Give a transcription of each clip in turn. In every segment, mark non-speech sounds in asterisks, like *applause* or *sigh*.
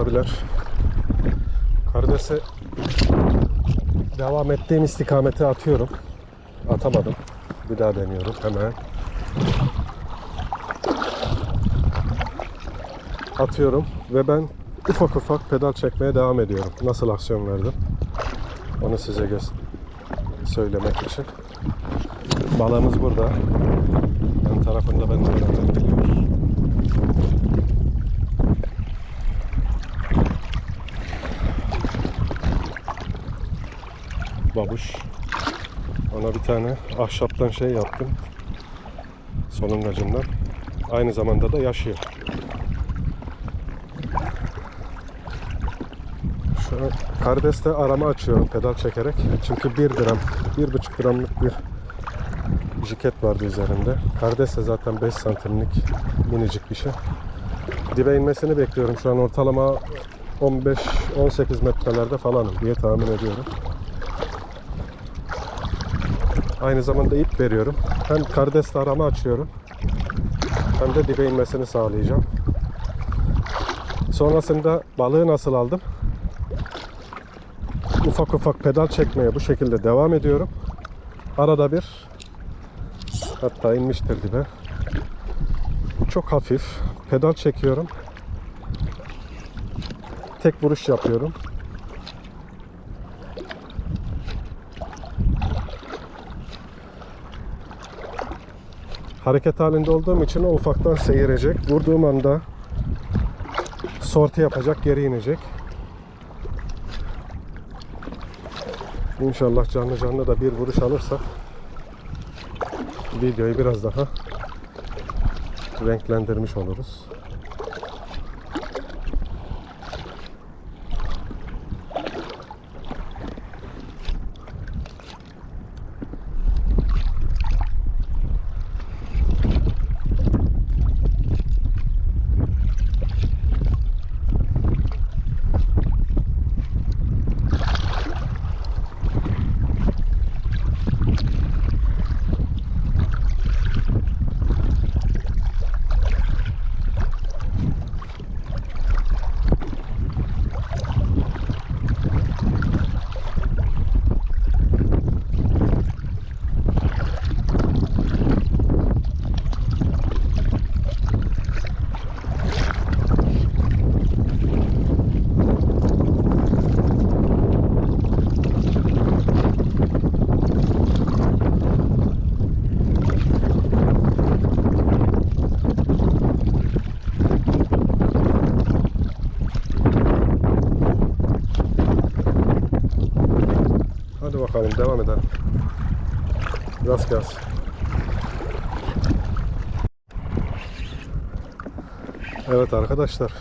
abiler. Karides'e devam ettiğim istikamete atıyorum. Atamadım. Bir daha deniyorum hemen. Atıyorum ve ben ufak ufak pedal çekmeye devam ediyorum. Nasıl aksiyon verdim? Onu size söylemek için. Balığımız burada. Yan tarafında ben de Babuş. Ona bir tane ahşaptan şey yaptım. Solungacından. Aynı zamanda da yaşıyor. Şu an karideste arama açıyorum pedal çekerek. Çünkü 1 gram, 1,5 gramlık bir jiket vardı üzerinde. Karides de zaten 5 santimlik minicik bir şey. Dibe inmesini bekliyorum. Şu an ortalama 15-18 metrelerde falanım diye tahmin ediyorum. Aynı zamanda ip veriyorum. Hem karidesle arama açıyorum. Hem de dibe inmesini sağlayacağım. Sonrasında balığı nasıl aldım? Ufak ufak pedal çekmeye bu şekilde devam ediyorum. Arada bir hatta inmiştir dibe. Çok hafif pedal çekiyorum. Tek vuruş yapıyorum. Hareket halinde olduğum için o ufaktan seyirecek. Vurduğum anda sorti yapacak, geri inecek. İnşallah canlı canlı da bir vuruş alırsak videoyu biraz daha renklendirmiş oluruz. Bakalım devam edelim. Rast gelsin. Evet arkadaşlar.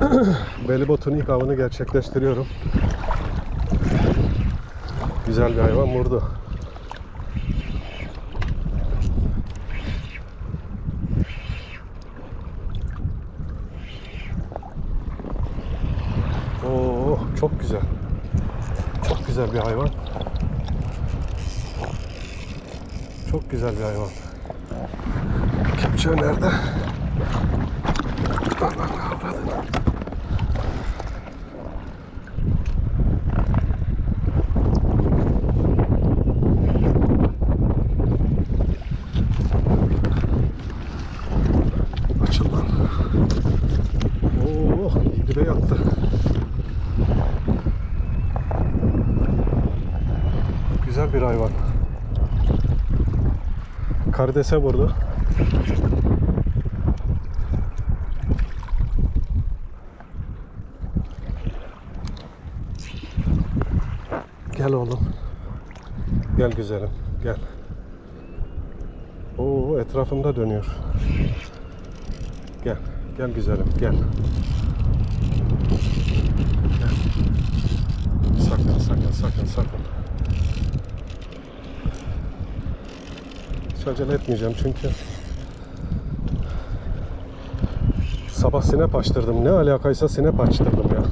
*clears throat* Belibotun ilk avını gerçekleştiriyorum. Güzel bir hayvan vurdu. Oo, çok güzel. Çok güzel bir hayvan. Çok güzel bir hayvan. Kepçe nerede? Ananı avradını. Açıl lan. Oo, iyi dibe yattı. Güzel bir hayvan. Karidese vurdu. Gel oğlum. Gel güzelim. Gel. Oo etrafımda dönüyor. Gel. Gel güzelim. Gel. Gel. Sakın sakın sakın sakın. Hiç acele etmeyeceğim çünkü sabah sinep açtırdım. Ne alakaysa sinep açtırdım ya.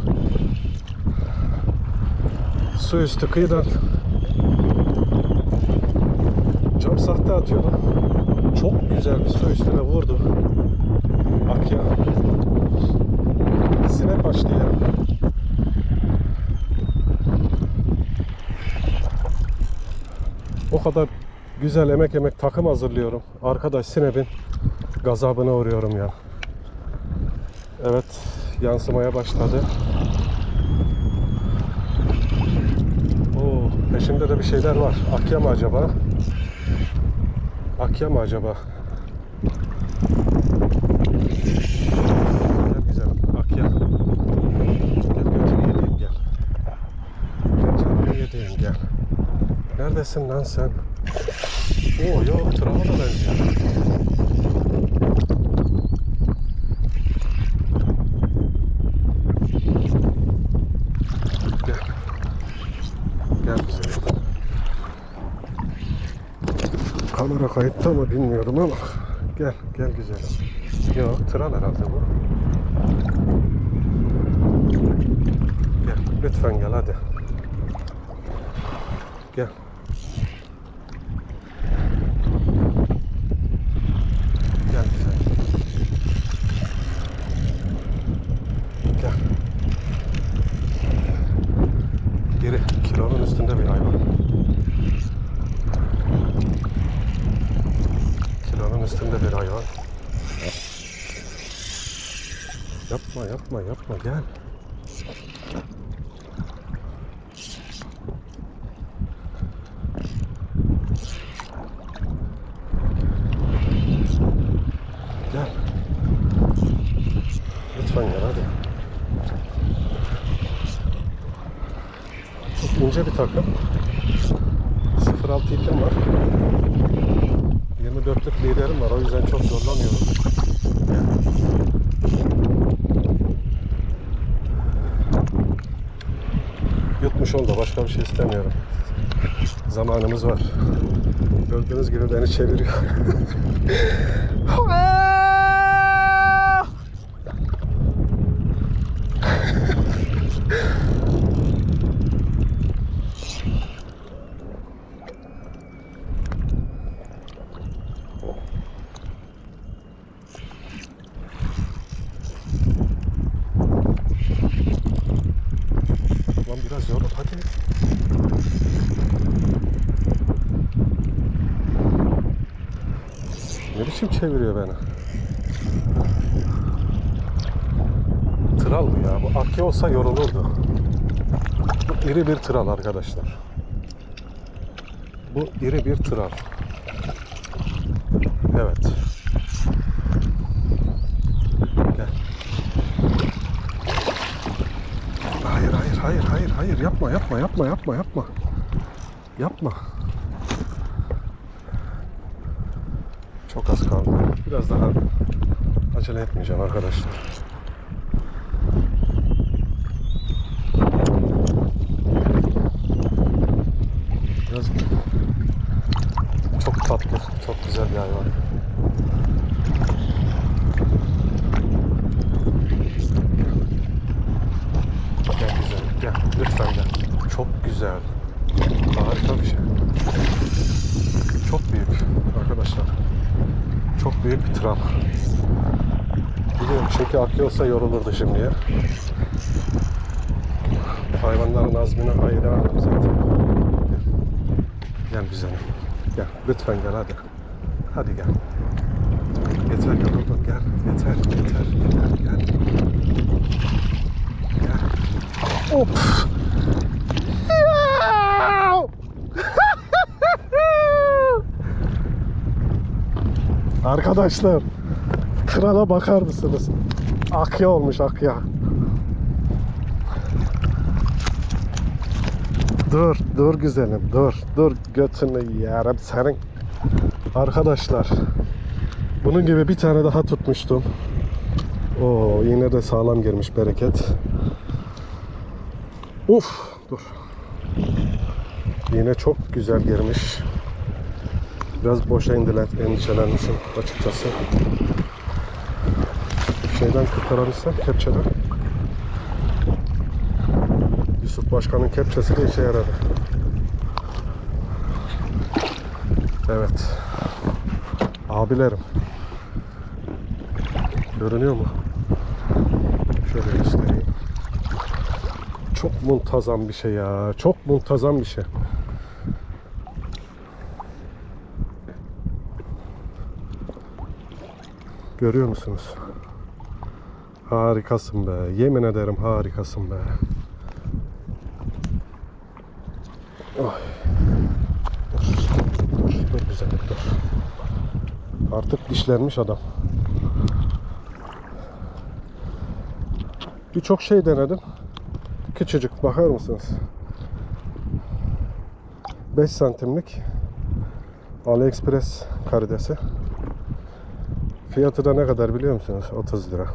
Su üstü kıyıdan cam sahte atıyordum. Çok güzel bir su üstüne vurdu. Akya. Sinek başlayalım. O kadar güzel emek emek takım hazırlıyorum. Arkadaş Sinep'in gazabına uğruyorum ya. Evet yansımaya başladı. Oo, peşimde de bir şeyler var. Akya mı acaba? Akya mı acaba? Gel güzelim. Akya. Gel götünü gel. Gel yediğim gel. Neredesin lan sen? Oo yok trava da benziyor. Gel. Gel güzelim. Kamera kayıtta mı bilmiyorum ama gel gel güzelim. Yok tral herhalde bu. Gel lütfen gel hadi. Gel. Gel güzel. Gel. Geri kilonun üstünde bir hayvan. Kilonun üstünde bir hayvan. Yapma yapma yapma gel. Lütfen gel hadi. Çok ince bir takım. 06 ikim var. 24'lük liderim var. O yüzden çok zorlamıyorum. Yutmuş oldu. Başka bir şey istemiyorum. Zamanımız var. Gördüğünüz gibi beni çeviriyor. *laughs* Lan biraz yorul hadi. Ne biçim çeviriyor beni? Tral mı ya? Bu akya olsa yorulurdu. Bu iri bir tral arkadaşlar. Bu iri bir tral. Evet. Gel. Hayır hayır hayır hayır hayır yapma yapma yapma yapma yapma. Yapma. Çok az kaldı. Biraz daha acele etmeyeceğim arkadaşlar. Biraz çok tatlı, çok güzel bir hayvan. Gel güzel, gel. Lütfen gel. Çok güzel. Harika bir şey. Çok büyük arkadaşlar. Çok büyük bir tram. Biliyorum çünkü aklı olsa yorulurdu şimdiye. Hayvanların azmine hayranım zaten. Gel. Gel güzelim. Gel. Lütfen gel hadi. Hadi gel. Yeter yoruldun gel. Yeter, yeter, yeter. Gel. Gel. Hop. Arkadaşlar krala bakar mısınız? Akya olmuş akya. Dur, dur güzelim, dur, dur götünü yerim senin. Arkadaşlar, bunun gibi bir tane daha tutmuştum. Oo, yine de sağlam girmiş bereket. Uf, dur. Yine çok güzel girmiş. Biraz boşa indiler, endişelenmişim açıkçası. Şeyden kurtarabilsem kepçeden. Yusuf Başkan'ın kepçesi de işe yaradı. Evet. Abilerim. Görünüyor mu? Şöyle göstereyim. Çok muntazam bir şey ya. Çok muntazam bir şey. Görüyor musunuz? Harikasın be. Yemin ederim harikasın be. Ay. Dur, güzellik dur. Artık dişlenmiş adam. Birçok şey denedim. Küçücük bakar mısınız? 5 santimlik AliExpress karidesi. Fiyatı da ne kadar biliyor musunuz? 30 lira.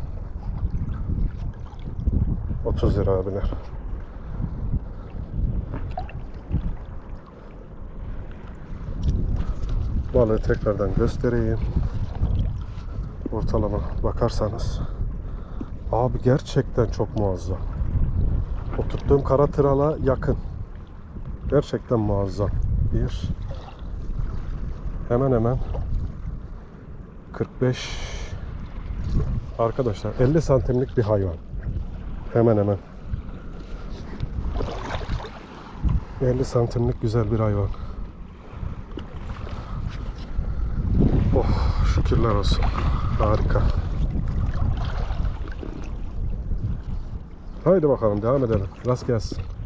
30 lira abiler. Balığı tekrardan göstereyim. Ortalama bakarsanız. Abi gerçekten çok muazzam. O tuttuğum kara tırala yakın. Gerçekten muazzam. Bir hemen hemen 45 arkadaşlar 50 santimlik bir hayvan. Hemen hemen 50 santimlik güzel bir hayvan. Oh şükürler olsun. Harika. Haydi bakalım devam edelim. Rast gelsin.